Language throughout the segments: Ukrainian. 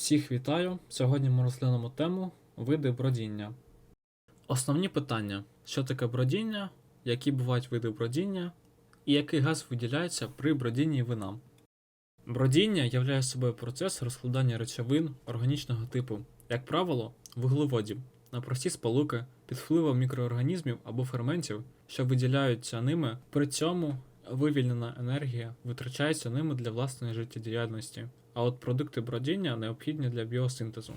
Всіх вітаю! Сьогодні ми розглянемо тему види бродіння. Основні питання: що таке бродіння, які бувають види бродіння, і який газ виділяється при бродінні вина. Бродіння являє собою процес розкладання речовин органічного типу, як правило, вуглеводів на прості сполуки під впливом мікроорганізмів або ферментів, що виділяються ними. При цьому вивільнена енергія витрачається ними для власної життєдіяльності, а от продукти бродіння необхідні для біосинтезу.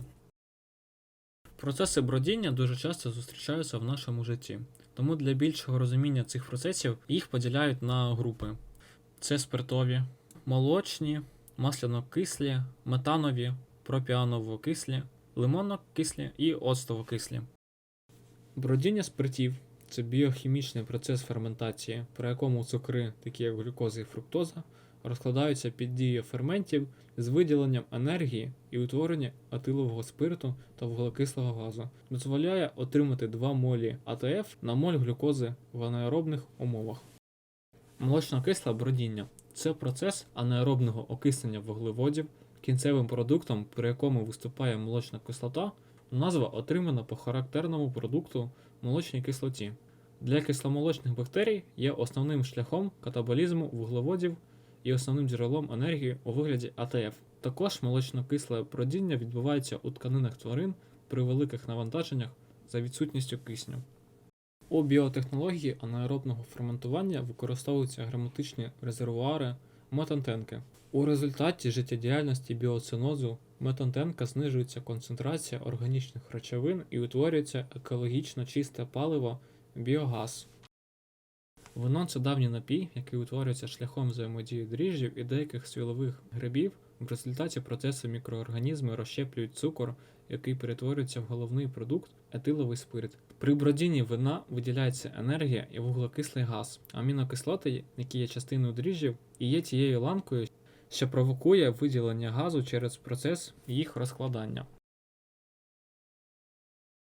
Процеси бродіння дуже часто зустрічаються в нашому житті, тому для більшого розуміння цих процесів їх поділяють на групи: це спиртові, молочні, масляно-кислі, метанові, пропіаново-кислі, лимонно-кислі і оцтово-кислі. Бродіння спиртів це біохімічний процес ферментації, при якому цукри, такі як глюкоза і фруктоза, розкладаються під дією ферментів з виділенням енергії і утворення атилового спирту та вуглекислого газу, дозволяє отримати 2 молі АТФ на моль глюкози в анаеробних умовах. Молочно-кисле бродіння це процес анаеробного окиснення вуглеводів, кінцевим продуктом, при якому виступає молочна кислота, назва отримана по характерному продукту молочній кислоті. Для кисломолочних бактерій є основним шляхом катаболізму вуглеводів і основним джерелом енергії у вигляді АТФ. Також молочно-кисле бродіння відбувається у тканинах тварин при великих навантаженнях за відсутністю кисню. У біотехнології анаеробного ферментування використовуються герметичні резервуари метантенки. У результаті життєдіяльності біоцинозу метантенка знижується концентрація органічних речовин і утворюється екологічно чисте паливо біогаз. Вино це давній напій, який утворюється шляхом взаємодії дріжджів і деяких свілових грибів. В результаті процесу мікроорганізми розщеплюють цукор, який перетворюється в головний продукт етиловий спирт. При бродінні вина виділяється енергія і вуглекислий газ. Амінокислоти, які є частиною дріжджів, і є тією ланкою, що провокує виділення газу через процес їх розкладання.